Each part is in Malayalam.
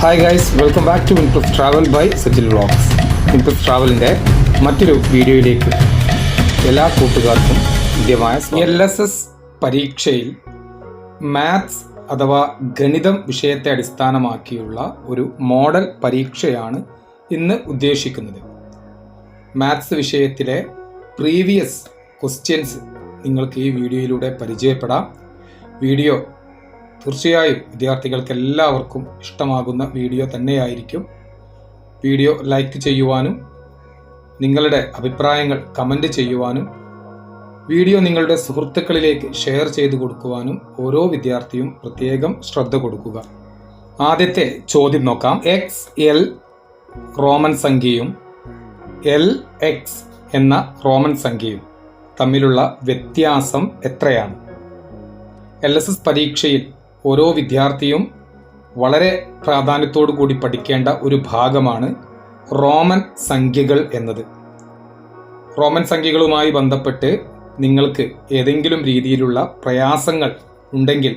Hi guys welcome back to Inplus travel by Sajil vlogs Inplus ട്രാവലിന്റെ മറ്റൊരു വീഡിയോയിലേക്ക് എല്ലാ കൂട്ടുകാർക്കും ഇന്ത്യമായ എൽ എസ് എസ് പരീക്ഷയിൽ മാത്സ് അഥവാ ഗണിതം വിഷയത്തെ അടിസ്ഥാനമാക്കിയുള്ള ഒരു മോഡൽ പരീക്ഷയാണ് ഇന്ന് ഉദ്ദേശിക്കുന്നത്. മാത്സ് വിഷയത്തിലെ പ്രീവിയസ് ക്വസ്റ്റ്യൻസ് നിങ്ങൾക്ക് ഈ വീഡിയോയിലൂടെ പരിചയപ്പെടാം. വീഡിയോ തീർച്ചയായും വിദ്യാർത്ഥികൾക്ക് എല്ലാവർക്കും ഇഷ്ടമാകുന്ന വീഡിയോ തന്നെയായിരിക്കും. വീഡിയോ ലൈക്ക് ചെയ്യുവാനും നിങ്ങളുടെ അഭിപ്രായങ്ങൾ കമന്റ് ചെയ്യുവാനും വീഡിയോ നിങ്ങളുടെ സുഹൃത്തുക്കളിലേക്ക് ഷെയർ ചെയ്തു കൊടുക്കുവാനും ഓരോ വിദ്യാർത്ഥിയും പ്രത്യേകം ശ്രദ്ധ കൊടുക്കുക. ആദ്യത്തെ ചോദ്യം നോക്കാം. എക്സ് എൽ റോമൻ സംഖ്യയും എൽ എക്സ് എന്ന റോമൻ സംഖ്യയും തമ്മിലുള്ള വ്യത്യാസം എത്രയാണ്? എൽ എസ് എസ് പരീക്ഷയിൽ ഓരോ വിദ്യാർത്ഥിയും വളരെ പ്രാധാന്യത്തോടു കൂടി പഠിക്കേണ്ട ഒരു ഭാഗമാണ് റോമൻ സംഖ്യകൾ എന്നത്. റോമൻ സംഖ്യകളുമായി ബന്ധപ്പെട്ട് നിങ്ങൾക്ക് ഏതെങ്കിലും രീതിയിലുള്ള പ്രയാസങ്ങൾ ഉണ്ടെങ്കിൽ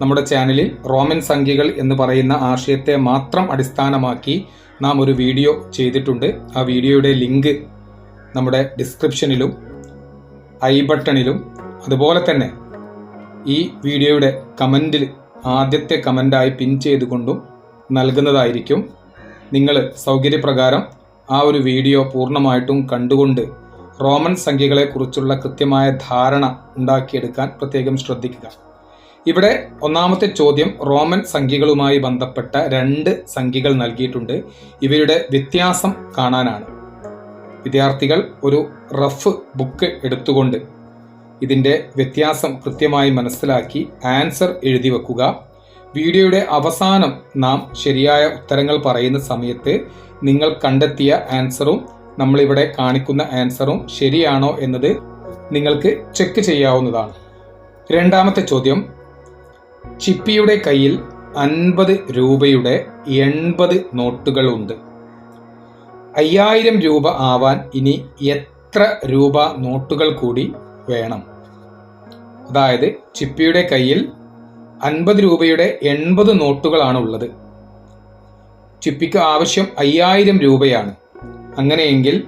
നമ്മുടെ ചാനലിൽ റോമൻ സംഖ്യകൾ എന്ന് പറയുന്ന ആശയത്തെ മാത്രം അടിസ്ഥാനമാക്കി നാം ഒരു വീഡിയോ ചെയ്തിട്ടുണ്ട്. ആ വീഡിയോയുടെ ലിങ്ക് നമ്മുടെ ഡിസ്ക്രിപ്ഷനിലും ഐ ബട്ടണിലും അതുപോലെ തന്നെ ഈ വീഡിയോയുടെ കമന്റിൽ ആദ്യത്തെ കമന്റായി പിൻ ചെയ്തുകൊണ്ടും നൽകുന്നതായിരിക്കും. നിങ്ങൾ സൗകര്യപ്രകാരം ആ ഒരു വീഡിയോ പൂർണമായിട്ടും കണ്ടുകൊണ്ട് റോമൻ സംഖ്യകളെക്കുറിച്ചുള്ള കൃത്യമായ ധാരണ ഉണ്ടാക്കിയെടുക്കാൻ പ്രത്യേകം ശ്രദ്ധിക്കുക. ഇവിടെ ഒന്നാമത്തെ ചോദ്യം റോമൻ സംഖ്യകളുമായി ബന്ധപ്പെട്ട രണ്ട് സംഖ്യകൾ നൽകിയിട്ടുണ്ട്. ഇവയുടെ വ്യത്യാസം കാണാനാണ്. വിദ്യാർത്ഥികൾ ഒരു റഫ് ബുക്ക് എടുത്തുകൊണ്ട് ഇതിന്റെ വ്യത്യാസം കൃത്യമായി മനസ്സിലാക്കി ആൻസർ എഴുതി വെക്കുക. വീഡിയോയുടെ അവസാനം നാം ശരിയായ ഉത്തരങ്ങൾ പറയുന്ന സമയത്ത് നിങ്ങൾ കണ്ടെത്തിയ ആൻസറും നമ്മളിവിടെ കാണിക്കുന്ന ആൻസറും ശരിയാണോ എന്നത് നിങ്ങൾക്ക് ചെക്ക് ചെയ്യാവുന്നതാണ്. രണ്ടാമത്തെ ചോദ്യം. ചിപ്പിയുടെ കയ്യിൽ അൻപത് രൂപയുടെ എൺപത് നോട്ടുകളുണ്ട് അയ്യായിരം രൂപ ആവാൻ ഇനി എത്ര രൂപ നോട്ടുകൾ കൂടി വേണം? അതായത് ചിപ്പിയുടെ കയ്യിൽ അൻപത് രൂപയുടെ എൺപത് നോട്ടുകളാണ് ഉള്ളത്. ചിപ്പിക്ക് ആവശ്യം അയ്യായിരം രൂപയാണ്. അങ്ങനെയെങ്കിൽ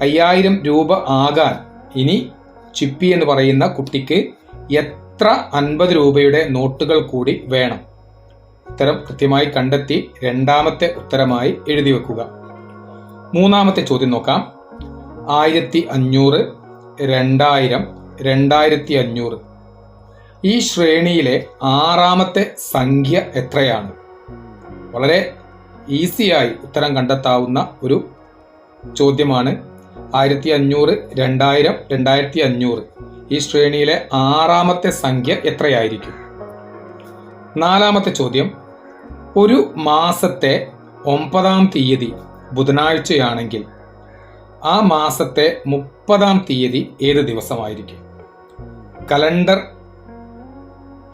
അയ്യായിരം രൂപ ആകാൻ ഇനി ചിപ്പി എന്ന് പറയുന്ന കുട്ടിക്ക് എത്ര അൻപത് രൂപയുടെ നോട്ടുകൾ കൂടി വേണം? ഉത്തരം കൃത്യമായി കണ്ടെത്തി രണ്ടാമത്തെ ഉത്തരമായി എഴുതി വെക്കുക. മൂന്നാമത്തെ ചോദ്യം നോക്കാം. ആയിരത്തി അഞ്ഞൂറ് രണ്ടായിരം രണ്ടായിരത്തി അഞ്ഞൂറ്. ഈ ശ്രേണിയിലെ ആറാമത്തെ സംഖ്യ എത്രയാണ്? വളരെ ഈസിയായി ഉത്തരം കണ്ടെത്താവുന്ന ഒരു ചോദ്യമാണ്. ആയിരത്തി അഞ്ഞൂറ് രണ്ടായിരം രണ്ടായിരത്തി അഞ്ഞൂറ് ഈ ശ്രേണിയിലെ ആറാമത്തെ സംഖ്യ എത്രയായിരിക്കും? നാലാമത്തെ ചോദ്യം. ഒരു മാസത്തെ ഒമ്പതാം തീയതി ബുധനാഴ്ചയാണെങ്കിൽ ആ മാസത്തെ മുപ്പതാം തീയതി ഏത് ദിവസമായിരിക്കും? കലണ്ടർ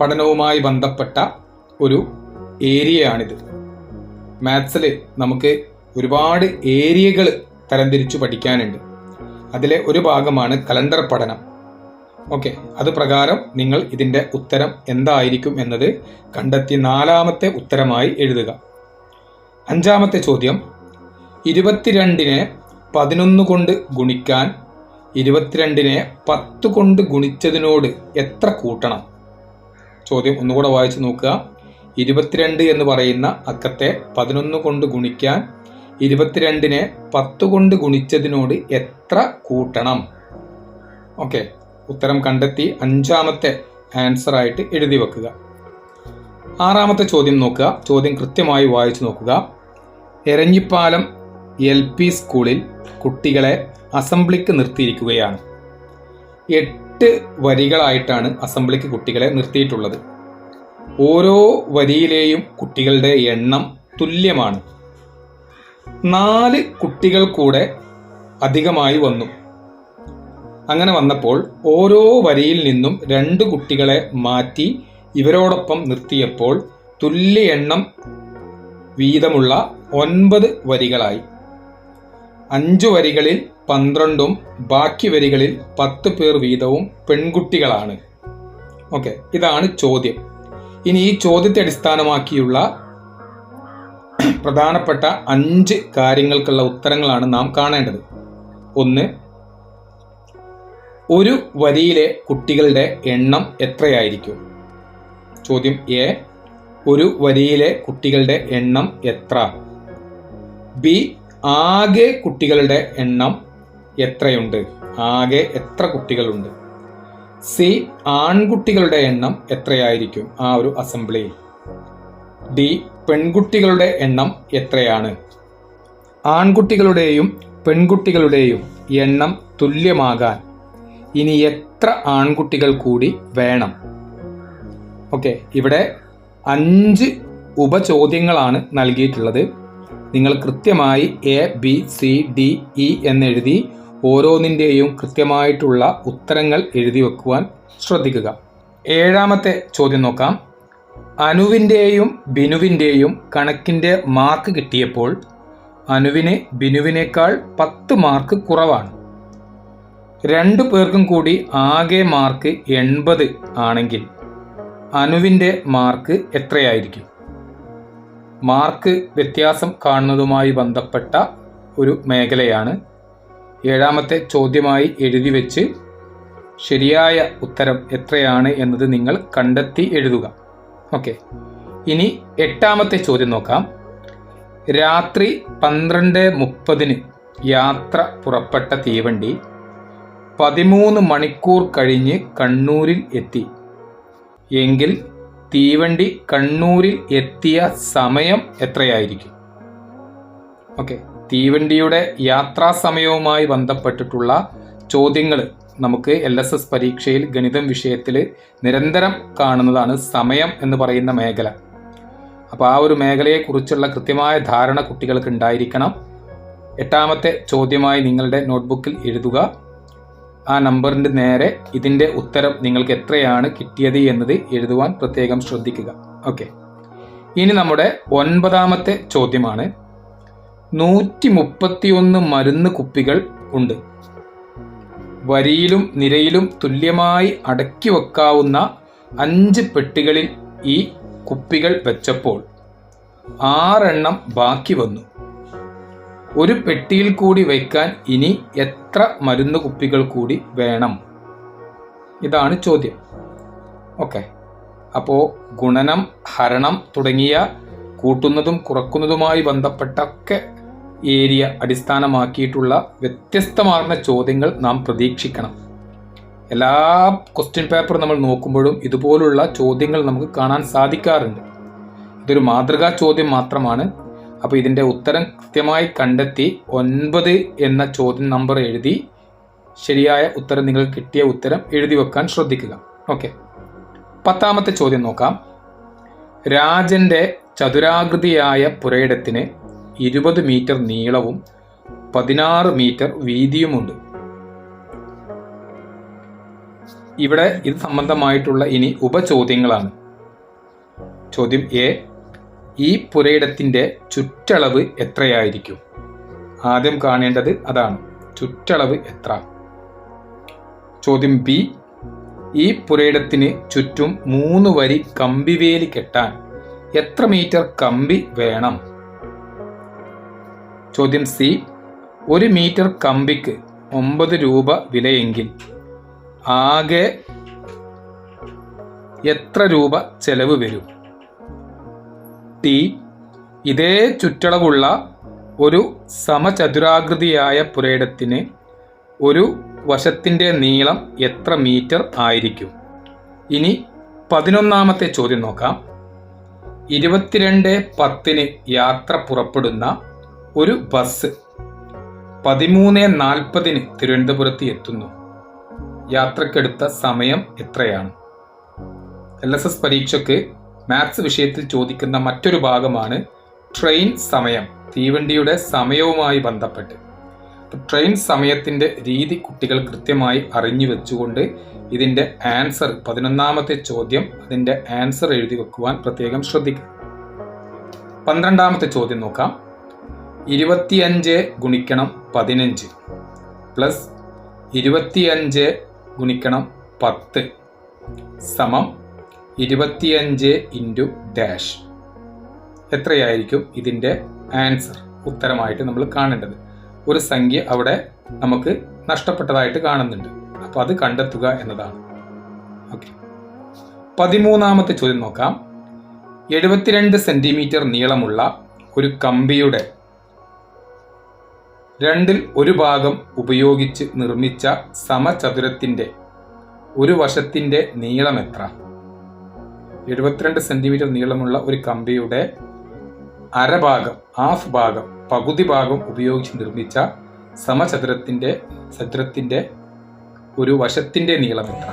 പഠനവുമായി ബന്ധപ്പെട്ട ഒരു ഏരിയയാണിത്. മാത്സിൽ നമുക്ക് ഒരുപാട് ഏരിയകൾ തരംതിരിച്ചു പഠിക്കാനുണ്ട്. അതിലെ ഒരു ഭാഗമാണ് കലണ്ടർ പഠനം. ഓക്കെ അത് പ്രകാരം നിങ്ങൾ ഇതിന്റെ ഉത്തരം എന്തായിരിക്കും എന്നത് കണ്ടെത്തി നാലാമത്തെ ഉത്തരമായി എഴുതുക. അഞ്ചാമത്തെ ചോദ്യം ഇരുപത്തിരണ്ടിനെ പതിനൊന്ന് കൊണ്ട് ഗുണിക്കാൻ ഇരുപത്തിരണ്ടിനെ പത്ത് കൊണ്ട് ഗുണിച്ചതിനോട് എത്ര കൂട്ടണം? ചോദ്യം ഒന്നുകൂടെ വായിച്ചു നോക്കുക. ഇരുപത്തിരണ്ട് എന്ന് പറയുന്ന അക്കത്തെ പതിനൊന്ന് കൊണ്ട് ഗുണിക്കാൻ ഇരുപത്തിരണ്ടിനെ പത്ത് കൊണ്ട് ഗുണിച്ചതിനോട് എത്ര കൂട്ടണം? ഓക്കെ. ഉത്തരം കണ്ടെത്തി അഞ്ചാമത്തെ ആൻസർ ആയിട്ട് എഴുതി വെക്കുക. ആറാമത്തെ ചോദ്യം നോക്കുക. ചോദ്യം കൃത്യമായി വായിച്ചു നോക്കുക. എരഞ്ഞിപ്പാലം എൽ പി സ്കൂളിൽ കുട്ടികളെ അസംബ്ലിക്ക് നിർത്തിയിരിക്കുകയാണ്. എട്ട് വരികളായിട്ടാണ് അസംബ്ലിക്ക് കുട്ടികളെ നിർത്തിയിട്ടുള്ളത്. ഓരോ വരിയിലെയും കുട്ടികളുടെ എണ്ണം തുല്യമാണ്. നാല് കുട്ടികൾ കൂടെ അധികമായി വന്നു. അങ്ങനെ വന്നപ്പോൾ ഓരോ വരിയിൽ നിന്നും രണ്ട് കുട്ടികളെ മാറ്റി ഇവരോടൊപ്പം നിർത്തിയപ്പോൾ തുല്യ എണ്ണം വീതമുള്ള ഒൻപത് വരികളായി. അഞ്ചു വരികളിൽ പന്ത്രണ്ടും ബാക്കി വരികളിൽ പത്ത് പേർ വീതവും പെൺകുട്ടികളാണ്. ഓക്കെ ഇതാണ് ചോദ്യം. ഇനി ഈ ചോദ്യത്തെ അടിസ്ഥാനമാക്കിയുള്ള പ്രധാനപ്പെട്ട അഞ്ച് കാര്യങ്ങൾക്കുള്ള ഉത്തരങ്ങളാണ് നാം കാണേണ്ടത്. ഒന്ന് ഒരു വരിയിലെ കുട്ടികളുടെ എണ്ണം എത്രയായിരിക്കും? ചോദ്യം എ ഒരു വരിയിലെ കുട്ടികളുടെ എണ്ണം എത്ര? ബി ആകെ കുട്ടികളുടെ എണ്ണം എത്രയുണ്ട്? ആകെ എത്ര കുട്ടികളുണ്ട്? സി ആൺകുട്ടികളുടെ എണ്ണം എത്രയായിരിക്കും ആ ഒരു അസംബ്ലിയിൽ ഡി പെൺകുട്ടികളുടെ എണ്ണം എത്രയാണ്? ആൺകുട്ടികളുടെയും പെൺകുട്ടികളുടെയും എണ്ണം തുല്യമാകാൻ ഇനി എത്ര ആൺകുട്ടികൾ കൂടി വേണം? ഓക്കെ ഇവിടെ അഞ്ച് ഉപചോദ്യങ്ങളാണ് നൽകിയിട്ടുള്ളത്. നിങ്ങൾ കൃത്യമായി A B C D E എന്നെഴുതി ഓരോന്നിന്റെയും കൃത്യമായിട്ടുള്ള ഉത്തരങ്ങൾ എഴുതി വെക്കുവാൻ ശ്രദ്ധിക്കുക. ഏഴാമത്തെ ചോദ്യം നോക്കാം. അനുവിന്റെയും ബിനുവിന്റെയും കണക്കിന്റെ മാർക്ക് കിട്ടിയപ്പോൾ അനുവിന് ബിനുവിനേക്കാൾ പത്ത് മാർക്ക് കുറവാണ്. രണ്ടു പേർക്കും കൂടി ആകെ മാർക്ക് എൺപത് ആണെങ്കിൽ അനുവിന്റെ മാർക്ക് എത്രയായിരിക്കും? മാർക്ക് വ്യത്യാസം കാണുന്നതുമായി ബന്ധപ്പെട്ട ഒരു മേഖലയാണ് ഏഴാമത്തെ ചോദ്യമായി എഴുതി വെച്ച് ശരിയായ ഉത്തരം എത്രയാണ് എന്നത് നിങ്ങൾ കണ്ടെത്തി എഴുതുക. ഓക്കെ. ഇനി എട്ടാമത്തെ ചോദ്യം നോക്കാം. രാത്രി പന്ത്രണ്ട് മുപ്പതിന് യാത്ര പുറപ്പെട്ട തീവണ്ടി പതിമൂന്ന് മണിക്കൂർ കഴിഞ്ഞ് കണ്ണൂരിൽ എത്തി. എങ്കിൽ തീവണ്ടി കണ്ണൂരിൽ എത്തിയ സമയം എത്രയായിരിക്കും? ഓക്കെ. തീവണ്ടിയുടെ യാത്രാ സമയവുമായി ബന്ധപ്പെട്ടിട്ടുള്ള ചോദ്യങ്ങൾ നമുക്ക് എൽ എസ് എസ് പരീക്ഷയിൽ ഗണിതം വിഷയത്തിൽ നിരന്തരം കാണുന്നതാണ് സമയം എന്ന് പറയുന്ന മേഖല. അപ്പോൾ ആ ഒരു മേഖലയെക്കുറിച്ചുള്ള കൃത്യമായ ധാരണ കുട്ടികൾക്ക് ഉണ്ടായിരിക്കണം. എട്ടാമത്തെ ചോദ്യമായി നിങ്ങളുടെ നോട്ട്ബുക്കിൽ എഴുതുക. ആ നമ്പറിന്റെ നേരെ ഇതിന്റെ ഉത്തരം നിങ്ങൾക്ക് എത്രയാണ് കിട്ടിയത് എന്നത് എഴുതുവാൻ പ്രത്യേകം ശ്രദ്ധിക്കുക. ഓക്കെ. ഇനി നമ്മുടെ ഒൻപതാമത്തെ ചോദ്യമാണ്. നൂറ്റി മുപ്പത്തിയൊന്ന് മരുന്ന് കുപ്പികൾ ഉണ്ട്. വരിയിലും നിരയിലും തുല്യമായി അടക്കി വെക്കാവുന്ന അഞ്ച് പെട്ടികളിൽ ഈ കുപ്പികൾ വെച്ചപ്പോൾ ആറെണ്ണം ബാക്കി വന്നു. ഒരു പെട്ടിയിൽ കൂടി വയ്ക്കാൻ ഇനി എത്ര മരുന്ന് കുപ്പികൾ കൂടി വേണം? ഇതാണ് ചോദ്യം. ഓക്കെ. അപ്പോൾ ഗുണനം ഹരണം തുടങ്ങിയ കൂട്ടുന്നതും കുറക്കുന്നതുമായി ബന്ധപ്പെട്ടൊക്കെ ഏരിയ അടിസ്ഥാനമാക്കിയിട്ടുള്ള വ്യത്യസ്തമാർന്ന ചോദ്യങ്ങൾ നാം പ്രതീക്ഷിക്കണം. എല്ലാ ക്വസ്റ്റ്യൻ പേപ്പർ നമ്മൾ നോക്കുമ്പോഴും ഇതുപോലുള്ള ചോദ്യങ്ങൾ നമുക്ക് കാണാൻ സാധിക്കാറുണ്ട്. ഇതൊരു മാതൃകാ ചോദ്യം മാത്രമാണ്. അപ്പോൾ ഇതിന്റെ ഉത്തരം കൃത്യമായി കണ്ടെത്തി ഒൻപത് എന്ന ചോദ്യം നമ്പർ എഴുതി ശരിയായ ഉത്തരം നിങ്ങൾ കിട്ടിയ ഉത്തരം എഴുതി വെക്കാൻ ശ്രദ്ധിക്കുക. ഓക്കെ പത്താമത്തെ ചോദ്യം നോക്കാം. രാജന്റെ ചതുരാകൃതിയായ പുരയിടത്തിന് ഇരുപത് മീറ്റർ നീളവും പതിനാറ് മീറ്റർ വീതിയുമുണ്ട്. ഇവിടെ ഇത് സംബന്ധമായിട്ടുള്ള ഇനി ഉപചോദ്യങ്ങളാണ്. ചോദ്യം എ ഈ പുരയിടത്തിന്റെ ചുറ്റളവ് എത്രയായിരിക്കും? ആദ്യം കാണേണ്ടത് അതാണ് ചുറ്റളവ് എത്ര? ചോദ്യം ബി ഈ പുരയിടത്തിന് ചുറ്റും മൂന്ന് വരി കമ്പിവേലി കെട്ടാൻ എത്ര മീറ്റർ കമ്പി വേണം? ചോദ്യം സി. ഒരു മീറ്റർ കമ്പിക്ക് ഒമ്പത് രൂപ വിലയെങ്കിൽ ആകെ എത്ര രൂപ ചെലവ് വരും? ടി. ഇതേ ചുറ്റളവുള്ള ഒരു സമചതുരാകൃതിയായ പുരയിടത്തിന് ഒരു വശത്തിന്റെ നീളം എത്ര മീറ്റർ ആയിരിക്കും? ഇനി പതിനൊന്നാമത്തെ ചോദ്യം നോക്കാം. ഇരുപത്തിരണ്ട് പത്തിന് യാത്ര പുറപ്പെടുന്ന ഒരു ബസ് പതിമൂന്ന് നാൽപ്പതിന് തിരുവനന്തപുരത്ത് എത്തുന്നു. യാത്രക്കെടുത്ത സമയം എത്രയാണ്? എൽ എസ് എസ് പരീക്ഷയ്ക്ക് മാത്സ് വിഷയത്തിൽ ചോദിക്കുന്ന മറ്റൊരു ഭാഗമാണ് ട്രെയിൻ സമയം തീവണ്ടിയുടെ സമയവുമായി ബന്ധപ്പെട്ട്. ട്രെയിൻ സമയത്തിന്റെ രീതി കുട്ടികൾ കൃത്യമായി അറിഞ്ഞു വെച്ചുകൊണ്ട് ഇതിന്റെ ആൻസർ പതിനൊന്നാമത്തെ ചോദ്യം അതിന്റെ ആൻസർ എഴുതി വെക്കുവാൻ പ്രത്യേകം ശ്രദ്ധിക്കുക. പന്ത്രണ്ടാമത്തെ ചോദ്യം നോക്കാം. ഇരുപത്തിയഞ്ച് ഗുണിക്കണം പതിനഞ്ച് പ്ലസ് ഇരുപത്തിയഞ്ച് ഗുണിക്കണം പത്ത് സമം ഇരുപത്തിയഞ്ച് ഇന്റു ഡാഷ്. എത്രയായിരിക്കും ഇതിന്റെ ആൻസർ? ഉത്തരമായിട്ട് നമ്മൾ കാണേണ്ടത്. ഒരു സംഖ്യ അവിടെ നമുക്ക് നഷ്ടപ്പെട്ടതായിട്ട് കാണുന്നുണ്ട്. അപ്പോൾ അത് കണ്ടെത്തുക എന്നതാണ്. ഓക്കെ പതിമൂന്നാമത്തെ ചോദ്യം നോക്കാം. എഴുപത്തിരണ്ട് സെന്റിമീറ്റർ നീളമുള്ള ഒരു കമ്പിയുടെ രണ്ടിൽ ഒരു ഭാഗം ഉപയോഗിച്ച് നിർമ്മിച്ച സമചതുരത്തിന്റെ ഒരു വശത്തിന്റെ നീളം എത്ര? എഴുപത്തിരണ്ട് സെന്റിമീറ്റർ നീളമുള്ള ഒരു കമ്പിയുടെ അരഭാഗം ഹാഫ് ഭാഗം പകുതി ഭാഗം ഉപയോഗിച്ച് നിർമ്മിച്ച സമചതുരത്തിന്റെ ചതുരത്തിന്റെ ഒരു വശത്തിന്റെ നീളം എത്ര?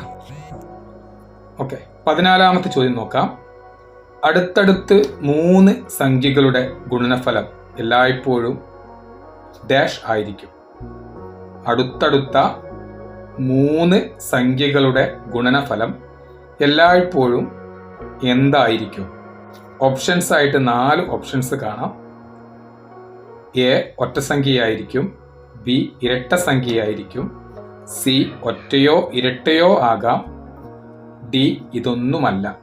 ഓക്കെ പതിനാലാമത്തെ ചോദ്യം നോക്കാം. അടുത്തടുത്ത് മൂന്ന് സംഖ്യകളുടെ ഗുണനഫലം എല്ലായ്പ്പോഴും ഡാഷ് ആയിരിക്കും. അടുത്തടുത്ത മൂന്ന് സംഖ്യകളുടെ ഗുണനഫലം എല്ലായ്പ്പോഴും എന്തായിരിക്കും? ഓപ്ഷൻസ് ആയിട്ട് നാല് ഓപ്ഷൻസ് കാണാം. എ ഒറ്റ സംഖ്യയായിരിക്കും. ബി ഇരട്ട സംഖ്യയായിരിക്കും. സി ഒറ്റയോ ഇരട്ടയോ ആകാം. ഡി ഇതൊന്നുമല്ല.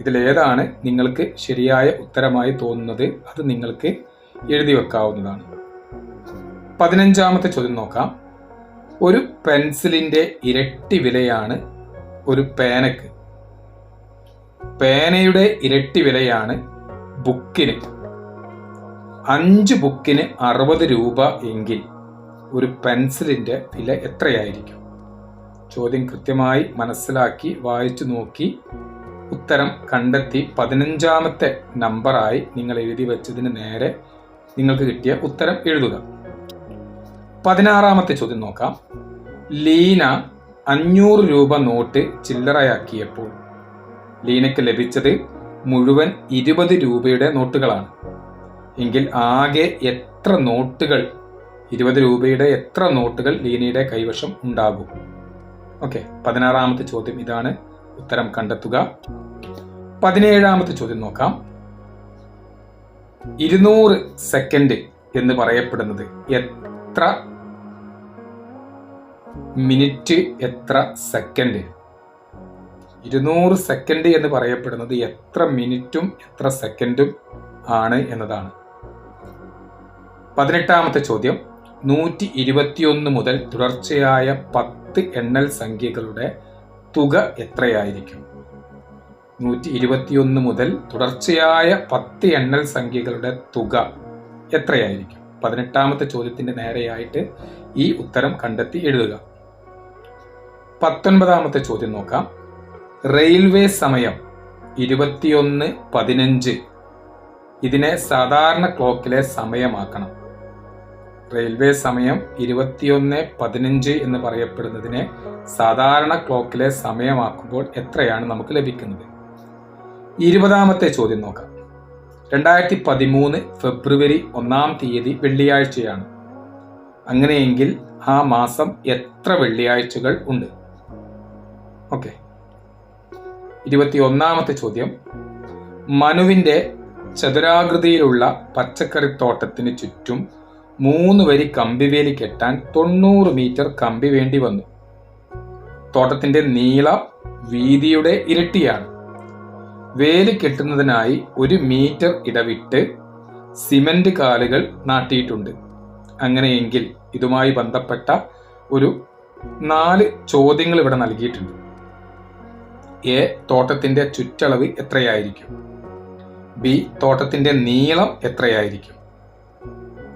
ഇതിലേതാണ് നിങ്ങൾക്ക് ശരിയായ ഉത്തരമായി തോന്നുന്നത്. അത് നിങ്ങൾക്ക് എഴുതി വെക്കാവുന്നതാണ്. പതിനഞ്ചാമത്തെ ചോദ്യം നോക്കാം. ഒരു പെൻസിലിന്റെ ഇരട്ടി വിലയാണ് ഒരു പേനക്ക്. പേനയുടെ ഇരട്ടി വിലയാണ് ബുക്കിന്. അഞ്ച് ബുക്കിന് അറുപത് രൂപ എങ്കിൽ ഒരു പെൻസിലിന്റെ വില എത്രയായിരിക്കും? ചോദ്യം കൃത്യമായി മനസ്സിലാക്കി വായിച്ചു നോക്കി. ഉത്തരം കണ്ടെത്തി പതിനഞ്ചാമത്തെ നമ്പറായി നിങ്ങൾ എഴുതി വെച്ചതിന് നേരെ നിങ്ങൾക്ക് കിട്ടിയ ഉത്തരം എഴുതുക. പതിനാറാമത്തെ ചോദ്യം നോക്കാം. ലീന അഞ്ഞൂറ് രൂപ നോട്ട് ചില്ലറയാക്കിയപ്പോൾ ലീനയ്ക്ക് ലഭിച്ചത് മുഴുവൻ ഇരുപത് രൂപയുടെ നോട്ടുകളാണ്. എങ്കിൽ ആകെ എത്ര നോട്ടുകൾ ഇരുപത് രൂപയുടെ എത്ര നോട്ടുകൾ ലീനയുടെ കൈവശം ഉണ്ടാകും? ഓക്കെ പതിനാറാമത്തെ ചോദ്യം ഇതാണ്. ഉത്തരം കണ്ടെത്തുക. പതിനേഴാമത്തെ ചോദ്യം നോക്കാം. ഇരുന്നൂറ് സെക്കൻഡ് എന്ന് പറയപ്പെടുന്നത് എത്ര മിനിറ്റ് എത്ര സെക്കൻഡ് ഇരുന്നൂറ് സെക്കൻഡ് എന്ന് പറയപ്പെടുന്നത് എത്ര മിനിറ്റും എത്ര സെക്കൻഡും ആണ് എന്നതാണ്. പതിനെട്ടാമത്തെ ചോദ്യം. നൂറ്റി ഇരുപത്തിയൊന്ന് മുതൽ തുടർച്ചയായ പത്ത് എണ്ണൽ സംഖ്യകളുടെ തുക എത്രയായിരിക്കും? നൂറ്റി ഇരുപത്തിയൊന്ന് മുതൽ തുടർച്ചയായ പത്ത് എണ്ണൽ സംഖ്യകളുടെ തുക എത്രയായിരിക്കും? പതിനെട്ടാമത്തെ ചോദ്യത്തിന്റെ നേരെയായിട്ട് ഈ ഉത്തരം കണ്ടെത്തി എഴുതുക. പത്തൊൻപതാമത്തെ ചോദ്യം നോക്കാം. റെയിൽവേ സമയം ഇരുപത്തിയൊന്ന് പതിനഞ്ച്. ഇതിനെ സാധാരണ ക്ലോക്കിലെ സമയമാക്കണം. റെയിൽവേ സമയം ഇരുപത്തിയൊന്ന് പതിനഞ്ച് എന്ന് പറയപ്പെടുന്നതിനെ സാധാരണ ക്ലോക്കിലെ സമയമാക്കുമ്പോൾ എത്രയാണ് നമുക്ക് ലഭിക്കുന്നത്? ഇരുപതാമത്തെ ചോദ്യം നോക്കാം. രണ്ടായിരത്തി പതിമൂന്ന് ഫെബ്രുവരി ഒന്നാം തീയതി വെള്ളിയാഴ്ചയാണ്. അങ്ങനെയെങ്കിൽ ആ മാസം എത്ര വെള്ളിയാഴ്ചകൾ ഉണ്ട്? ഓക്കെ. ഇരുപത്തി ഒന്നാമത്തെ ചോദ്യം. മനുവിന്റെ ചതുരാകൃതിയിലുള്ള പച്ചക്കറിത്തോട്ടത്തിന് ചുറ്റും മൂന്ന് വരി കമ്പിവേലി കെട്ടാൻ തൊണ്ണൂറ് മീറ്റർ കമ്പി വേണ്ടി വന്നു. തോട്ടത്തിന്റെ നീളം വീതിയുടെ ഇരട്ടിയാണ്. വേലി കെട്ടുന്നതിനായി ഒരു മീറ്റർ ഇടവിട്ട് സിമന്റ് കാലുകൾ നാട്ടിയിട്ടുണ്ട്. അങ്ങനെയെങ്കിൽ ഇതുമായി ബന്ധപ്പെട്ട ഒരു നാല് ചോദ്യങ്ങൾ ഇവിടെ നൽകിയിട്ടുണ്ട്. എ തോട്ടത്തിന്റെ ചുറ്റളവ് എത്രയായിരിക്കും? ബി തോട്ടത്തിന്റെ നീളം എത്രയായിരിക്കും?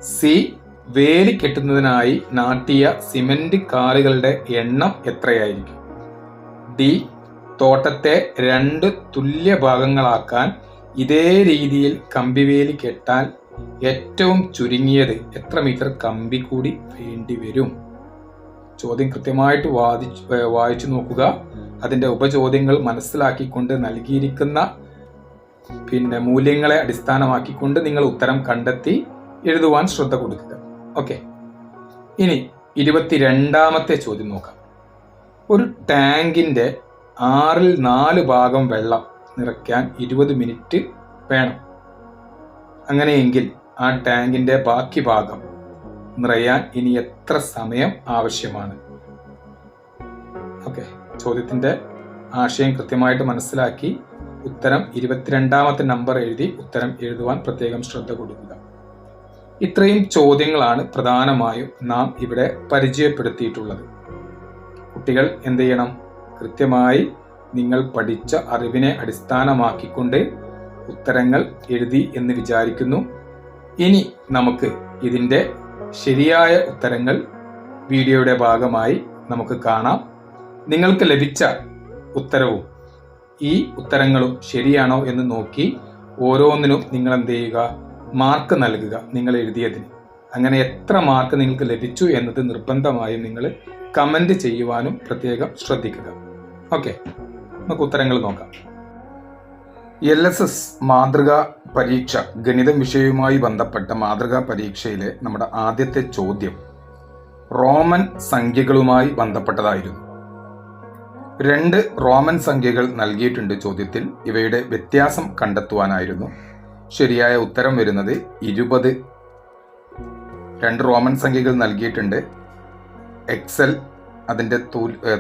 സി വേലി കെട്ടുന്നതിനായി നാട്ടിയ സിമന്റ് കാലുകളുടെ എണ്ണം എത്രയായിരിക്കും? ഡി തോട്ടത്തെ രണ്ട് തുല്യ ഭാഗങ്ങളാക്കാൻ ഇതേ രീതിയിൽ കമ്പിവേലി കെട്ടാൻ ഏറ്റവും ചുരുങ്ങിയത് എത്ര മീറ്റർ കമ്പി കൂടി വേണ്ടി വരും? ചോദ്യം കൃത്യമായിട്ട് വാദി വായിച്ചു നോക്കുക. അതിന്റെ ഉപചോദ്യങ്ങൾ മനസ്സിലാക്കിക്കൊണ്ട് നൽകിയിരിക്കുന്ന പിന്നെ മൂല്യങ്ങളെ അടിസ്ഥാനമാക്കിക്കൊണ്ട് നിങ്ങൾ ഉത്തരം കണ്ടെത്തി എഴുതുവാൻ ശ്രദ്ധ കൊടുക്കുക. ഓക്കെ ഇനി ഇരുപത്തിരണ്ടാമത്തെ ചോദ്യം നോക്കാം. ഒരു ടാങ്കിന്റെ ആറിൽ നാല് ഭാഗം വെള്ളം നിറയ്ക്കാൻ ഇരുപത് മിനിറ്റ് വേണം. അങ്ങനെയെങ്കിൽ ആ ടാങ്കിന്റെ ബാക്കി ഭാഗം നിറയാൻ ഇനി എത്ര സമയം ആവശ്യമാണ്? ഓക്കെ ചോദ്യത്തിന്റെ ആശയം കൃത്യമായിട്ട് മനസ്സിലാക്കി ഉത്തരം ഇരുപത്തിരണ്ടാമത്തെ നമ്പർ എഴുതി ഉത്തരം എഴുതുവാൻ പ്രത്യേകം ശ്രദ്ധ കൊടുക്കുക. ഇത്രയും ചോദ്യങ്ങളാണ് പ്രധാനമായും നാം ഇവിടെ പരിചയപ്പെടുത്തിയിട്ടുള്ളത്. കുട്ടികൾ എന്ത് ചെയ്യണം? കൃത്യമായി നിങ്ങൾ പഠിച്ച അറിവിനെ അടിസ്ഥാനമാക്കിക്കൊണ്ട് ഉത്തരങ്ങൾ എഴുതി എന്ന് വിചാരിക്കുന്നു. ഇനി നമുക്ക് ഇതിന്റെ ശരിയായ ഉത്തരങ്ങൾ വീഡിയോയുടെ ഭാഗമായി നമുക്ക് കാണാം. നിങ്ങൾക്ക് ലഭിച്ച ഉത്തരവും ഈ ഉത്തരങ്ങളും ശരിയാണോ എന്ന് നോക്കി ഓരോന്നിനും നിങ്ങൾ എന്ത് ചെയ്യുക? മാർക്ക് നൽകുക നിങ്ങൾ എഴുതിയതിന്. അങ്ങനെ എത്ര മാർക്ക് നിങ്ങൾക്ക് ലഭിച്ചു എന്നത് നിർബന്ധമായും നിങ്ങൾ കമന്റ് ചെയ്യുവാനും പ്രത്യേകം ശ്രദ്ധിക്കുക. ഓക്കെ നമുക്ക് ഉത്തരങ്ങൾ നോക്കാം. എൽ എസ് എസ് മാതൃകാ പരീക്ഷ ഗണിതം വിഷയവുമായി ബന്ധപ്പെട്ട മാതൃകാ പരീക്ഷയിലെ നമ്മുടെ ആദ്യത്തെ ചോദ്യം റോമൻ സംഖ്യകളുമായി ബന്ധപ്പെട്ടതായിരുന്നു. രണ്ട് റോമൻ സംഖ്യകൾ നൽകിയിട്ടുണ്ട് ചോദ്യത്തിൽ. ഇവയുടെ വ്യത്യാസം കണ്ടെത്തുവാനായിരുന്നു. ശരിയായ ഉത്തരം വരുന്നത് ഇരുപത്. രണ്ട് റോമൻ സംഖ്യകൾ നൽകിയിട്ടുണ്ട്. എക്സൽ അതിന്റെ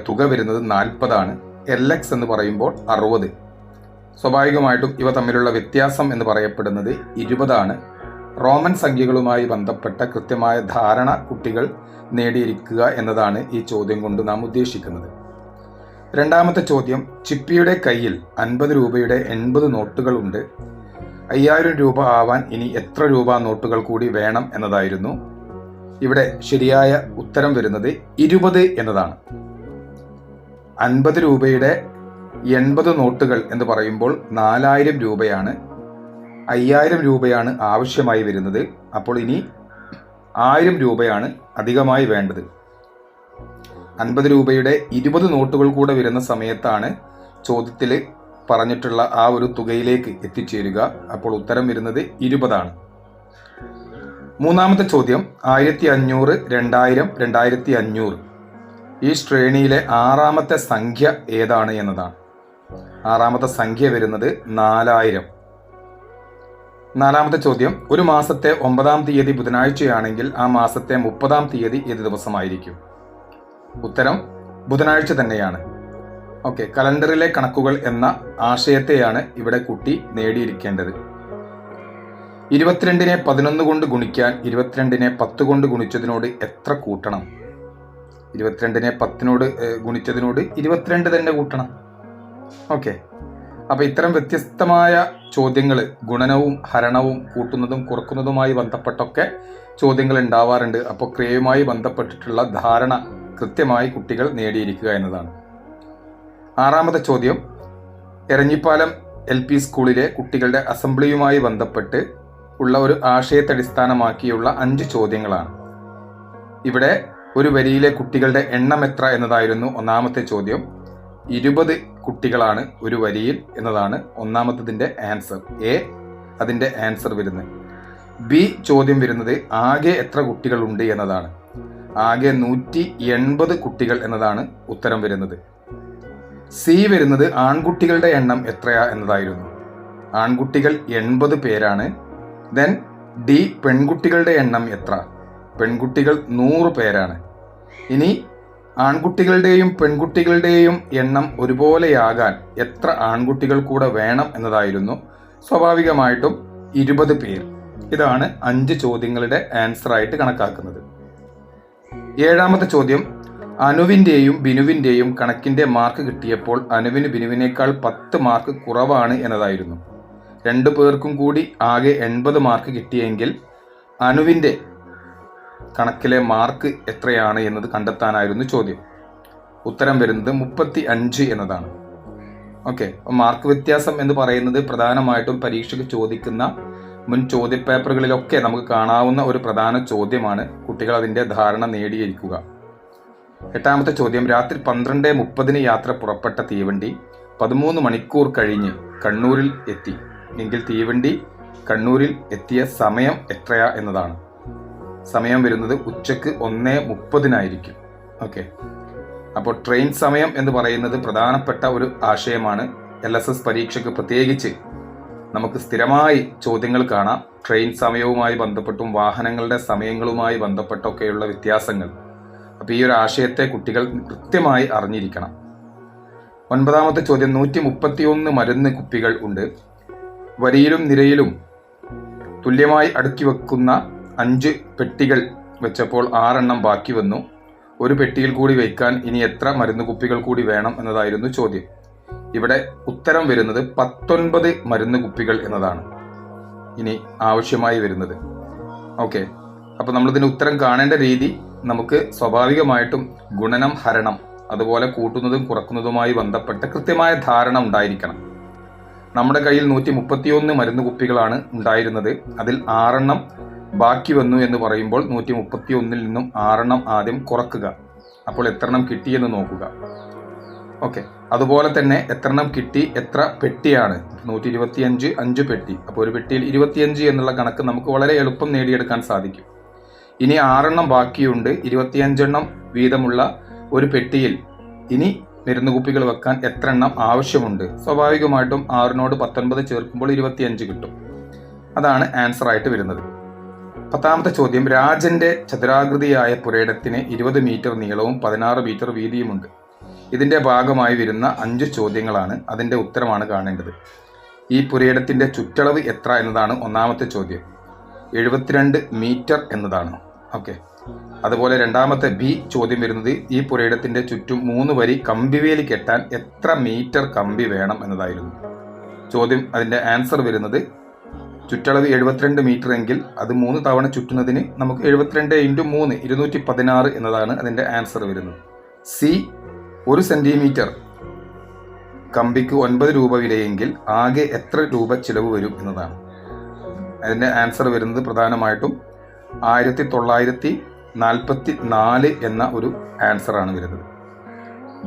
തുക വരുന്നത് നാൽപ്പതാണ്. എൽ എക്സ് എന്ന് പറയുമ്പോൾ അറുപത്. സ്വാഭാവികമായിട്ടും ഇവ തമ്മിലുള്ള വ്യത്യാസം എന്ന് പറയപ്പെടുന്നത് ഇരുപതാണ്. റോമൻ സംഖ്യകളുമായി ബന്ധപ്പെട്ട കൃത്യമായ ധാരണ കുട്ടികൾ നേടിയിരിക്കുക എന്നതാണ് ഈ ചോദ്യം കൊണ്ട് നാം ഉദ്ദേശിക്കുന്നത്. രണ്ടാമത്തെ ചോദ്യം ചിപ്പിയുടെ കയ്യിൽ അൻപത് രൂപയുടെ എൺപത് നോട്ടുകളുണ്ട് അയ്യായിരം രൂപ ആവാൻ ഇനി എത്ര രൂപ നോട്ടുകൾ കൂടി വേണം എന്നതായിരുന്നു. ഇവിടെ ശരിയായ ഉത്തരം വരുന്നത് ഇരുപത് എന്നതാണ്. അൻപത് രൂപയുടെ എൺപത് നോട്ടുകൾ എന്ന് പറയുമ്പോൾ നാലായിരം രൂപയാണ്. അയ്യായിരം രൂപയാണ് ആവശ്യമായി വരുന്നത്. അപ്പോൾ ഇനി ആയിരം രൂപയാണ് അധികമായി വേണ്ടത്. അൻപത് രൂപയുടെ ഇരുപത് നോട്ടുകൾ കൂടെ വരുന്ന സമയത്താണ് ചോദ്യത്തിൽ പറഞ്ഞിട്ടുള്ള ആ ഒരു തുകയിലേക്ക് എത്തിച്ചേരുക. അപ്പോൾ ഉത്തരം വരുന്നത് ഇരുപതാണ്. മൂന്നാമത്തെ ചോദ്യം ആയിരത്തി അഞ്ഞൂറ് രണ്ടായിരം രണ്ടായിരത്തി അഞ്ഞൂറ് ഈ ശ്രേണിയിലെ ആറാമത്തെ സംഖ്യ ഏതാണ് എന്നതാണ്. ആറാമത്തെ സംഖ്യ വരുന്നത് നാലായിരം. നാലാമത്തെ ചോദ്യം ഒരു മാസത്തെ ഒമ്പതാം തീയതി ബുധനാഴ്ചയാണെങ്കിൽ ആ മാസത്തെ മുപ്പതാം തീയതി ഏത് ദിവസമായിരിക്കും? ഉത്തരം ബുധനാഴ്ച തന്നെയാണ്. ഓക്കെ കലണ്ടറിലെ കണക്കുകൾ എന്ന ആശയത്തെയാണ് ഇവിടെ കുട്ടി നേടിയിരിക്കേണ്ടത്. ഇരുപത്തിരണ്ടിനെ പതിനൊന്ന് കൊണ്ട് ഗുണിക്കാൻ ഇരുപത്തിരണ്ടിനെ പത്ത് കൊണ്ട് ഗുണിച്ചതിനോട് എത്ര കൂട്ടണം? ഇരുപത്തിരണ്ടിനെ പത്തിനോട് ഗുണിച്ചതിനോട് ഇരുപത്തിരണ്ട് തന്നെ കൂട്ടണം. ഓക്കെ അപ്പോൾ ഇത്തരം വ്യത്യസ്തമായ ചോദ്യങ്ങൾ ഗുണനവും ഹരണവും കൂട്ടുന്നതും കുറക്കുന്നതുമായി ബന്ധപ്പെട്ടൊക്കെ ചോദ്യങ്ങൾ ഉണ്ടാവാറുണ്ട്. അപ്പോൾ ക്രിയയുമായി ബന്ധപ്പെട്ടിട്ടുള്ള ധാരണ കൃത്യമായി കുട്ടികൾ നേടിയിരിക്കുക എന്നതാണ്. ആറാമത്തെ ചോദ്യം. എരഞ്ഞിപ്പാലം എൽ പി സ്കൂളിലെ കുട്ടികളുടെ അസംബ്ലിയുമായി ബന്ധപ്പെട്ട് ഉള്ള ഒരു ആശയത്തെ അടിസ്ഥാനമാക്കിയുള്ള അഞ്ച് ചോദ്യങ്ങളാണ്. ഇവിടെ ഒരു വരിയിലെ കുട്ടികളുടെ എണ്ണം എത്ര എന്നതായിരുന്നു ഒന്നാമത്തെ ചോദ്യം. ഇരുപത് കുട്ടികളാണ് ഒരു വരിയിൽ എന്നതാണ് ഒന്നാമത്തതിന്റെ ആൻസർ. എ അതിന്റെ ആൻസർ വരുന്നത്. ബി ചോദ്യം വരുന്നത് ആകെ എത്ര കുട്ടികളുണ്ട് എന്നതാണ്. ആകെ നൂറ്റി എൺപത് കുട്ടികൾ എന്നതാണ് ഉത്തരം വരുന്നത്. സി വരുന്നത് ആൺകുട്ടികളുടെ എണ്ണം എത്രയാ എന്നതായിരുന്നു. ആൺകുട്ടികൾ എൺപത് പേരാണ്. ദെൻ ഡി പെൺകുട്ടികളുടെ എണ്ണം എത്ര? പെൺകുട്ടികൾ നൂറ് പേരാണ്. ഇനി ആൺകുട്ടികളുടെയും പെൺകുട്ടികളുടെയും എണ്ണം ഒരുപോലെയാകാൻ എത്ര ആൺകുട്ടികൾ കൂടെ വേണം എന്നതായിരുന്നു. സ്വാഭാവികമായിട്ടും ഇരുപത് പേർ. ഇതാണ് അഞ്ച് ചോദ്യങ്ങളുടെ ആൻസർ ആയിട്ട് കണക്കാക്കുന്നത്. ഏഴാമത്തെ ചോദ്യം അനുവിന്റെയും ബിനുവിന്റെയും കണക്കിന്റെ മാർക്ക് കിട്ടിയപ്പോൾ അനുവിന് ബിനുവിനേക്കാൾ പത്ത് മാർക്ക് കുറവാണ് എന്നതായിരുന്നു. രണ്ടു പേർക്കും കൂടി ആകെ എൺപത് മാർക്ക് കിട്ടിയെങ്കിൽ അനുവിന്റെ കണക്കിലെ മാർക്ക് എത്രയാണ് എന്നത് കണ്ടെത്താനായിരുന്നു ചോദ്യം. ഉത്തരം വരുന്നത് മുപ്പത്തി അഞ്ച് എന്നതാണ്. ഓക്കെ മാർക്ക് വ്യത്യാസം എന്ന് പറയുന്നത് പ്രധാനമായിട്ടും പരീക്ഷയ്ക്ക് ചോദിക്കുന്ന മുൻ ചോദ്യപേപ്പറുകളിലൊക്കെ നമുക്ക് കാണാവുന്ന ഒരു പ്രധാന ചോദ്യമാണ് കുട്ടികൾ അതിന്റെ ധാരണ നേടിയിരിക്കുക. എട്ടാമത്തെ ചോദ്യം. രാത്രി പന്ത്രണ്ട് മുപ്പതിന് യാത്ര പുറപ്പെട്ട തീവണ്ടി പതിമൂന്ന് മണിക്കൂർ കഴിഞ്ഞ് കണ്ണൂരിൽ എത്തി. എങ്കിൽ തീവണ്ടി കണ്ണൂരിൽ എത്തിയ സമയം എത്രയാ എന്നതാണ്. സമയം വരുന്നത് ഉച്ചയ്ക്ക് ഒന്നേ മുപ്പതിനായിരിക്കും. ഓക്കെ. അപ്പോൾ ട്രെയിൻ സമയം എന്ന് പറയുന്നത് പ്രധാനപ്പെട്ട ഒരു ആശയമാണ്. എൽ എസ് എസ് പരീക്ഷയ്ക്ക് പ്രത്യേകിച്ച് നമുക്ക് സ്ഥിരമായി ചോദ്യങ്ങൾ കാണാം. ട്രെയിൻ സമയവുമായി ബന്ധപ്പെട്ടും വാഹനങ്ങളുടെ സമയങ്ങളുമായി ബന്ധപ്പെട്ടൊക്കെയുള്ള വ്യത്യാസങ്ങൾ. അപ്പോൾ ഈ ഒരു ആശയത്തെ കുട്ടികൾ കൃത്യമായി അറിഞ്ഞിരിക്കണം. ഒൻപതാമത്തെ ചോദ്യം നൂറ്റി മുപ്പത്തിയൊന്ന് മരുന്ന് കുപ്പികൾ ഉണ്ട്. വരിയിലും നിരയിലും തുല്യമായി അടുക്കി വെക്കുന്ന അഞ്ച് പെട്ടികൾ വെച്ചപ്പോൾ ആറെണ്ണം ബാക്കി വന്നു. ഒരു പെട്ടിയിൽ കൂടി വയ്ക്കാൻ ഇനി എത്ര മരുന്ന് കുപ്പികൾ കൂടി വേണം എന്നതായിരുന്നു ചോദ്യം. ഇവിടെ ഉത്തരം വരുന്നത് പത്തൊൻപത് മരുന്ന് കുപ്പികൾ എന്നതാണ്. ഇനി ആവശ്യമായി വരുന്നത്. ഓക്കെ. അപ്പോൾ നമ്മളിതിന് ഉത്തരം കാണേണ്ട രീതി നമുക്ക് സ്വാഭാവികമായിട്ടും ഗുണനം ഹരണം അതുപോലെ കൂട്ടുന്നതും കുറക്കുന്നതുമായി ബന്ധപ്പെട്ട കൃത്യമായ ധാരണ ഉണ്ടായിരിക്കണം. നമ്മുടെ കയ്യിൽ നൂറ്റി മുപ്പത്തിയൊന്ന് മരുന്ന് കുപ്പികളാണ് ഉണ്ടായിരുന്നത്. അതിൽ ആറെണ്ണം ബാക്കി വന്നു എന്ന് പറയുമ്പോൾ നൂറ്റി മുപ്പത്തി ഒന്നിൽ നിന്നും ആറെണ്ണം ആദ്യം കുറക്കുക. അപ്പോൾ എത്രണ്ണം കിട്ടിയെന്ന് നോക്കുക. ഓക്കെ. അതുപോലെ തന്നെ എത്രണ്ണം കിട്ടി എത്ര പെട്ടിയാണ്? നൂറ്റി ഇരുപത്തിയഞ്ച് അഞ്ച് പെട്ടി. അപ്പോൾ ഒരു പെട്ടിയിൽ ഇരുപത്തിയഞ്ച് എന്നുള്ള കണക്ക് നമുക്ക് വളരെ എളുപ്പം നേടിയെടുക്കാൻ സാധിക്കും. ഇനി ആറെണ്ണം ബാക്കിയുണ്ട്. ഇരുപത്തിയഞ്ചെണ്ണം വീതമുള്ള ഒരു പെട്ടിയിൽ ഇനി മരുന്ന് കുപ്പികൾ വെക്കാൻ എത്ര എണ്ണം ആവശ്യമുണ്ട്? സ്വാഭാവികമായിട്ടും ആറിനോട് പത്തൊൻപത് ചേർക്കുമ്പോൾ ഇരുപത്തിയഞ്ച് കിട്ടും. അതാണ് ആൻസർ ആയിട്ട് വരുന്നത്. പത്താമത്തെ ചോദ്യം രാജന്റെ ചതുരാകൃതിയായ പുരയിടത്തിന് ഇരുപത് മീറ്റർ നീളവും പതിനാറ് മീറ്റർ വീതിയുമുണ്ട്. ഇതിന്റെ ഭാഗമായി വരുന്ന അഞ്ച് ചോദ്യങ്ങളാണ് അതിന്റെ ഉത്തരമാണ് കാണേണ്ടത്. ഈ പുരയിടത്തിന്റെ ചുറ്റളവ് എത്ര എന്നതാണ് ഒന്നാമത്തെ ചോദ്യം. എഴുപത്തിരണ്ട് മീറ്റർ എന്നതാണ്. ഓക്കെ. അതുപോലെ രണ്ടാമത്തെ ബി ചോദ്യം വരുന്നത് ഈ പുരയിടത്തിന്റെ ചുറ്റും മൂന്ന് വരി കമ്പിവേലി കെട്ടാൻ എത്ര മീറ്റർ കമ്പി വേണം എന്നതായിരുന്നു. ചോദ്യം അതിന്റെ ആൻസർ വരുന്നത് ചുറ്റളവ് എഴുപത്തിരണ്ട് മീറ്റർ എങ്കിൽ അത് മൂന്ന് തവണ ചുറ്റുന്നതിന് നമുക്ക് എഴുപത്തിരണ്ട് ഇന്റു മൂന്ന് ഇരുന്നൂറ്റി പതിനാറ് എന്നതാണ് അതിന്റെ ആൻസർ വരുന്നത്. സി ഒരു സെന്റിമീറ്റർ കമ്പിക്ക് ഒൻപത് രൂപ വിലയെങ്കിൽ ആകെ എത്ര രൂപ ചിലവ് വരും എന്നതാണ്. അതിന്റെ ആൻസർ വരുന്നത് പ്രധാനമായിട്ടും ആയിരത്തി തൊള്ളായിരത്തി നാൽപ്പത്തി നാല് എന്ന ഒരു ആൻസർ ആണ് വരുന്നത്.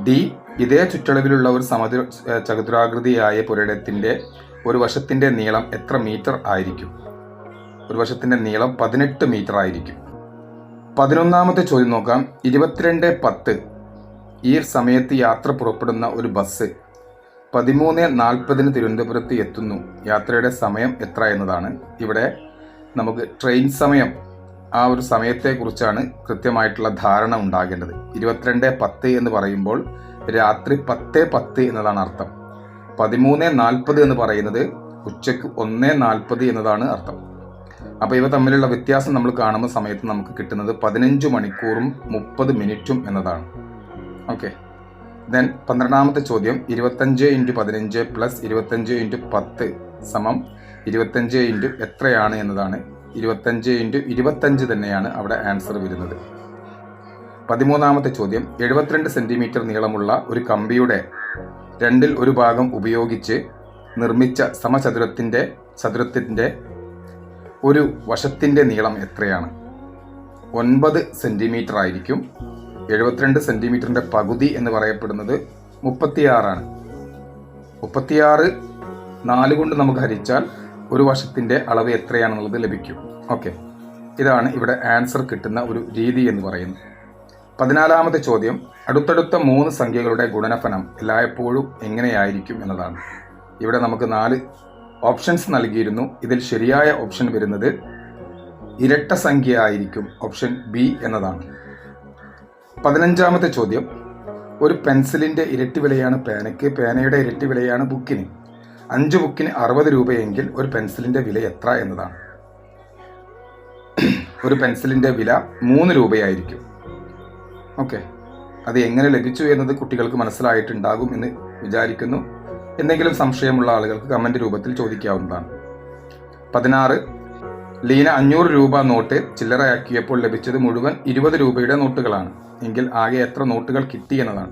ഡി ഇതേ ചുറ്റളവിലുള്ള ഒരു സമതുര ചതുരാകൃതിയായ പുരയിടത്തിന്റെ ഒരു വശത്തിന്റെ നീളം എത്ര മീറ്റർ ആയിരിക്കും? ഒരു വശത്തിന്റെ നീളം പതിനെട്ട് മീറ്റർ ആയിരിക്കും. പതിനൊന്നാമത്തെ ചോദ്യം നോക്കാം. ഇരുപത്തിരണ്ട് പത്ത് ഈ സമയത്ത് യാത്ര പുറപ്പെടുന്ന ഒരു ബസ് പതിമൂന്ന് നാൽപ്പതിന് തിരുവനന്തപുരത്ത് എത്തുന്നു. യാത്രയുടെ സമയം എത്ര എന്നതാണ്. ഇവിടെ നമുക്ക് ട്രെയിൻ സമയം ആ ഒരു സമയത്തെക്കുറിച്ചാണ് കൃത്യമായിട്ടുള്ള ധാരണ ഉണ്ടാകേണ്ടത്. ഇരുപത്തിരണ്ട് പത്ത് എന്ന് പറയുമ്പോൾ രാത്രി പത്ത് പത്ത് എന്നതാണ് അർത്ഥം. പതിമൂന്ന് നാൽപ്പത് എന്ന് പറയുന്നത് ഉച്ചയ്ക്ക് ഒന്ന് നാൽപ്പത് എന്നതാണ് അർത്ഥം. അപ്പോൾ ഇവ തമ്മിലുള്ള വ്യത്യാസം നമ്മൾ കാണുന്ന സമയത്ത് നമുക്ക് കിട്ടുന്നത് പതിനഞ്ച് മണിക്കൂറും മുപ്പത് മിനിറ്റും എന്നതാണ്. ഓക്കെ. ദെൻ പന്ത്രണ്ടാമത്തെ ചോദ്യം ഇരുപത്തഞ്ച് ഇന്റു പതിനഞ്ച് പ്ലസ് ഇരുപത്തഞ്ച് ഇന്റു പത്ത് സമം ഇരുപത്തഞ്ച് ഇന്റു എത്രയാണ് എന്നതാണ്. ഇരുപത്തഞ്ച് ഇന്റു ഇരുപത്തഞ്ച് തന്നെയാണ് അവിടെ ആൻസർ വരുന്നത്. പതിമൂന്നാമത്തെ ചോദ്യം എഴുപത്തിരണ്ട് സെന്റിമീറ്റർ നീളമുള്ള ഒരു കമ്പിയുടെ രണ്ടിൽ ഒരു ഭാഗം ഉപയോഗിച്ച് നിർമ്മിച്ച സമചതുരത്തിന്റെ ചതുരത്തിന്റെ ഒരു വശത്തിന്റെ നീളം എത്രയാണ്? ഒൻപത് സെന്റിമീറ്റർ ആയിരിക്കും. എഴുപത്തിരണ്ട് സെന്റിമീറ്ററിന്റെ പകുതി എന്ന് പറയപ്പെടുന്നത് മുപ്പത്തിയാറാണ്. മുപ്പത്തിയാറ് നാല് കൊണ്ട് നമുക്ക് ഹരിച്ചാൽ ഒരു വശത്തിന്റെ അളവ് എത്രയാണെന്നുള്ളത് ലഭിക്കും. ഓക്കെ. ഇതാണ് ഇവിടെ ആൻസർ കിട്ടുന്ന ഒരു രീതി എന്ന് പറയുന്നത്. പതിനാലാമത്തെ ചോദ്യം അടുത്തടുത്ത മൂന്ന് സംഖ്യകളുടെ ഗുണനഫലം എല്ലായ്പ്പോഴും എങ്ങനെയായിരിക്കും എന്നതാണ്. ഇവിടെ നമുക്ക് നാല് ഓപ്ഷൻസ് നൽകിയിരുന്നു. ഇതിൽ ശരിയായ ഓപ്ഷൻ വരുന്നത് ഇരട്ട സംഖ്യ ആയിരിക്കും ഓപ്ഷൻ ബി എന്നതാണ്. പതിനഞ്ചാമത്തെ ചോദ്യം. ഒരു പെൻസിലിന്റെ ഇരട്ടി വിലയാണ് പേനയ്ക്ക്. പേനയുടെ ഇരട്ടി വിലയാണ് ബുക്കിന്. അഞ്ച് ബുക്കിന് അറുപത് രൂപയെങ്കിൽ ഒരു പെൻസിലിന്റെ വില എത്ര എന്നതാണ്. ഒരു പെൻസിലിന്റെ വില മൂന്ന് രൂപയായിരിക്കും. ഓക്കെ. അത് എങ്ങനെ ലഭിച്ചു എന്നത് കുട്ടികൾക്ക് മനസ്സിലായിട്ടുണ്ടാകും എന്ന് വിചാരിക്കുന്നു. എന്തെങ്കിലും സംശയമുള്ള ആളുകൾക്ക് കമന്റ് രൂപത്തിൽ ചോദിക്കാവുന്നതാണ്. പതിനാറ് ലീന അഞ്ഞൂറ് രൂപ നോട്ട് ചില്ലറയാക്കിയപ്പോൾ ലഭിച്ചത് മുഴുവൻ ഇരുപത് രൂപയുടെ നോട്ടുകളാണ്. എങ്കിൽ ആകെ എത്ര നോട്ടുകൾ കിട്ടി എന്നതാണ്.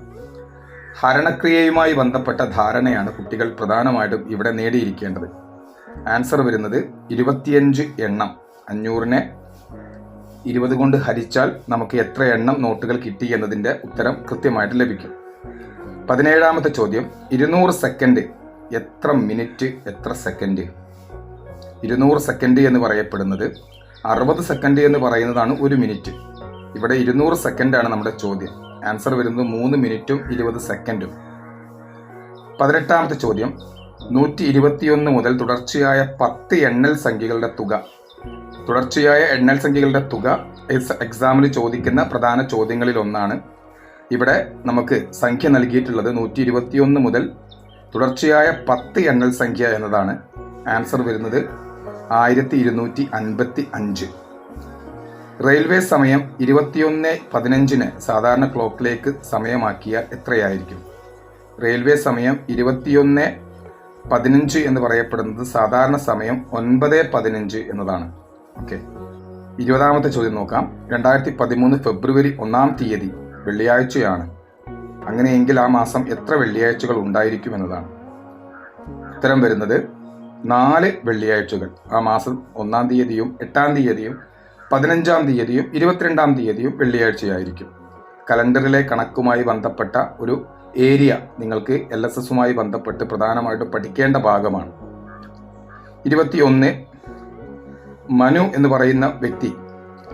ഹരണക്രിയയുമായി ബന്ധപ്പെട്ട ധാരണയാണ് കുട്ടികൾ പ്രധാനമായിട്ടും ഇവിടെ നേടിയിരിക്കേണ്ടത്. ആൻസർ വരുന്നത് ഇരുപത്തിയഞ്ച് എണ്ണം. അഞ്ഞൂറിനെ ഇരുപത് കൊണ്ട് ഹരിച്ചാൽ നമുക്ക് എത്ര എണ്ണം നോട്ടുകൾ കിട്ടി എന്നതിന്റെ ഉത്തരം കൃത്യമായിട്ട് ലഭിക്കും. പതിനേഴാമത്തെ ചോദ്യം ഇരുന്നൂറ് സെക്കൻഡ് എത്ര മിനിറ്റ് എത്ര സെക്കൻഡ്? ഇരുന്നൂറ് സെക്കൻഡ് എന്ന് പറയപ്പെടുന്നത്. അറുപത് സെക്കൻഡ് എന്ന് പറയുന്നതാണ് ഒരു മിനിറ്റ്. ഇവിടെ ഇരുന്നൂറ് സെക്കൻഡാണ് നമ്മുടെ ചോദ്യം. ആൻസർ വരുന്നത് മൂന്ന് മിനിറ്റും ഇരുപത് സെക്കൻഡും. പതിനെട്ടാമത്തെ ചോദ്യം. നൂറ്റി ഇരുപത്തിയൊന്ന് മുതൽ തുടർച്ചയായ പത്ത് എണ്ണൽ സംഖ്യകളുടെ തുക. തുടർച്ചയായ എണ്ണൽ സംഖ്യകളുടെ തുക എക്സാമിന് ചോദിക്കുന്ന പ്രധാന ചോദ്യങ്ങളിൽ ഒന്നാണ്. ഇവിടെ നമുക്ക് സംഖ്യ നൽകിയിട്ടുള്ളത് നൂറ്റി ഇരുപത്തിയൊന്ന് മുതൽ തുടർച്ചയായ പത്ത് എണ്ണൽ സംഖ്യ എന്നതാണ്. ആൻസർ വരുന്നത് ആയിരത്തി ഇരുന്നൂറ്റി അൻപത്തി അഞ്ച് റെയിൽവേ സമയം ഇരുപത്തിയൊന്ന് പതിനഞ്ചിന് സാധാരണ ക്ലോക്കിലേക്ക് സമയമാക്കിയാൽ എത്രയായിരിക്കും? റെയിൽവേ സമയം ഇരുപത്തിയൊന്ന് പതിനഞ്ച് എന്ന് പറയപ്പെടുന്നത് സാധാരണ സമയം ഒൻപത് പതിനഞ്ച് എന്നതാണ്. ഓക്കെ. ഇരുപതാമത്തെ ചോദ്യം നോക്കാം. രണ്ടായിരത്തി പതിമൂന്ന് ഫെബ്രുവരി ഒന്നാം തീയതി വെള്ളിയാഴ്ചയാണ്. അങ്ങനെയെങ്കിൽ ആ മാസം എത്ര വെള്ളിയാഴ്ചകൾ ഉണ്ടായിരിക്കും എന്നതാണ്. ഉത്തരം വരുന്നത് നാല് വെള്ളിയാഴ്ചകൾ. ആ മാസം ഒന്നാം തീയതിയും എട്ടാം തീയതിയും പതിനഞ്ചാം തീയതിയും ഇരുപത്തിരണ്ടാം തീയതിയും വെള്ളിയാഴ്ചയായിരിക്കും. കലണ്ടറിലെ കണക്കുമായി ബന്ധപ്പെട്ട ഒരു ഏരിയ നിങ്ങൾക്ക് എൽ എസ് എസുമായി ബന്ധപ്പെട്ട് പ്രധാനമായിട്ട് പഠിക്കേണ്ട ഭാഗമാണ്. ഇരുപത്തിയൊന്ന് മനു എന്ന് പറയുന്ന വ്യക്തി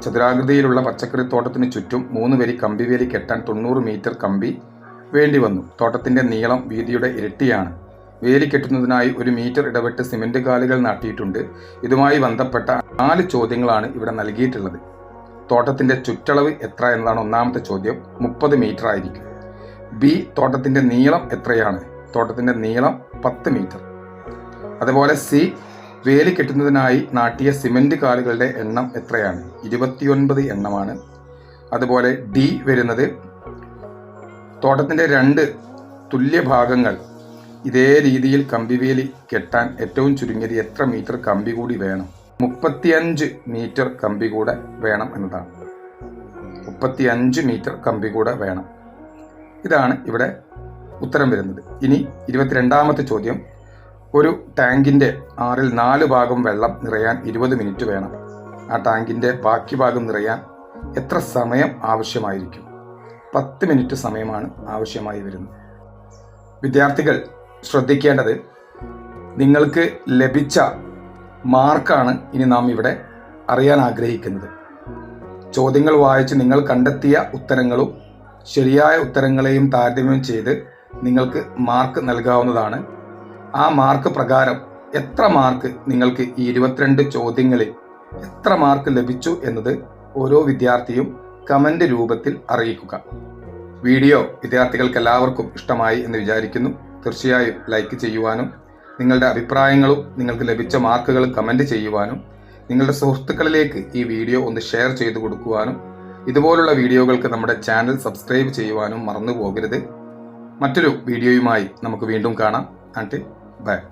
ചതുരാകൃതിയിലുള്ള പച്ചക്കറി തോട്ടത്തിന് ചുറ്റും മൂന്ന് വരി കമ്പി വേലി കെട്ടാൻ തൊണ്ണൂറ് മീറ്റർ കമ്പി വേണ്ടി വന്നു. തോട്ടത്തിന്റെ നീളം വീതിയുടെ ഇരട്ടിയാണ്. വേലി കെട്ടുന്നതിനായി ഒരു മീറ്റർ ഇടപെട്ട് സിമന്റ് കാലുകൾ നാട്ടിയിട്ടുണ്ട്. ഇതുമായി ബന്ധപ്പെട്ട നാല് ചോദ്യങ്ങളാണ് ഇവിടെ നൽകിയിട്ടുള്ളത്. തോട്ടത്തിന്റെ ചുറ്റളവ് എത്ര എന്നതാണ് ഒന്നാമത്തെ ചോദ്യം. മുപ്പത് മീറ്റർ ആയിരിക്കും. ബി തോട്ടത്തിന്റെ നീളം എത്രയാണ്? തോട്ടത്തിന്റെ നീളം പത്ത് മീറ്റർ. അതുപോലെ സി വേലി കെട്ടുന്നതിനായി നാട്ടിയ സിമന്റ് കാലുകളുടെ എണ്ണം എത്രയാണ്? ഇരുപത്തിയൊൻപത് എണ്ണമാണ്. അതുപോലെ ഡി വരുന്നത് തോട്ടത്തിന്റെ രണ്ട് തുല്യ ഭാഗങ്ങൾ ഇതേ രീതിയിൽ കമ്പിവേലി കെട്ടാൻ ഏറ്റവും ചുരുങ്ങിയത് എത്ര മീറ്റർ കമ്പി കൂടി വേണം? മുപ്പത്തിയഞ്ച് മീറ്റർ കമ്പി കൂടെ വേണം എന്നതാണ്. മുപ്പത്തിയഞ്ച് മീറ്റർ കമ്പി കൂടെ വേണം. ഇതാണ് ഇവിടെ ഉത്തരം വരുന്നത്. ഇനി ഇരുപത്തിരണ്ടാമത്തെ ചോദ്യം. ഒരു ടാങ്കിന്റെ ആറിൽ നാല് ഭാഗം വെള്ളം നിറയാൻ ഇരുപത് മിനിറ്റ് വേണം. ആ ടാങ്കിന്റെ ബാക്കി ഭാഗം നിറയാൻ എത്ര സമയം ആവശ്യമായിരിക്കും? പത്ത് മിനിറ്റ് സമയമാണ് ആവശ്യമായി വരുന്നത്. വിദ്യാർത്ഥികൾ ശ്രദ്ധിക്കേണ്ടത് നിങ്ങൾക്ക് ലഭിച്ച മാർക്കാണ് ഇനി നാം ഇവിടെ അറിയാൻ ആഗ്രഹിക്കുന്നത്. ചോദ്യങ്ങൾ വായിച്ച് നിങ്ങൾ കണ്ടെത്തിയ ഉത്തരങ്ങളും ശരിയായ ഉത്തരങ്ങളെയും താരതമ്യം ചെയ്ത് നിങ്ങൾക്ക് മാർക്ക് നൽകാവുന്നതാണ്. ആ മാർക്ക് പ്രകാരം എത്ര മാർക്ക് നിങ്ങൾക്ക് ഈ ഇരുപത്തിരണ്ട് ചോദ്യങ്ങളിൽ എത്ര മാർക്ക് ലഭിച്ചു എന്നത് ഓരോ വിദ്യാർത്ഥിയും കമന്റ് രൂപത്തിൽ അറിയിക്കുക. വീഡിയോ വിദ്യാർത്ഥികൾക്ക് എല്ലാവർക്കും ഇഷ്ടമായി എന്ന് വിചാരിക്കുന്നു. തീർച്ചയായും ലൈക്ക് ചെയ്യുവാനും നിങ്ങളുടെ അഭിപ്രായങ്ങളും നിങ്ങൾക്ക് ലഭിച്ച മാർക്കുകളും കമന്റ് ചെയ്യുവാനും നിങ്ങളുടെ സുഹൃത്തുക്കളിലേക്ക് ഈ വീഡിയോ ഒന്ന് ഷെയർ ചെയ്തു കൊടുക്കുവാനും ഇതുപോലുള്ള വീഡിയോകൾക്ക് നമ്മുടെ ചാനൽ സബ്സ്ക്രൈബ് ചെയ്യുവാനും മറന്നു പോകരുത് മറ്റൊരു വീഡിയോയുമായി നമുക്ക് വീണ്ടും കാണാം. And by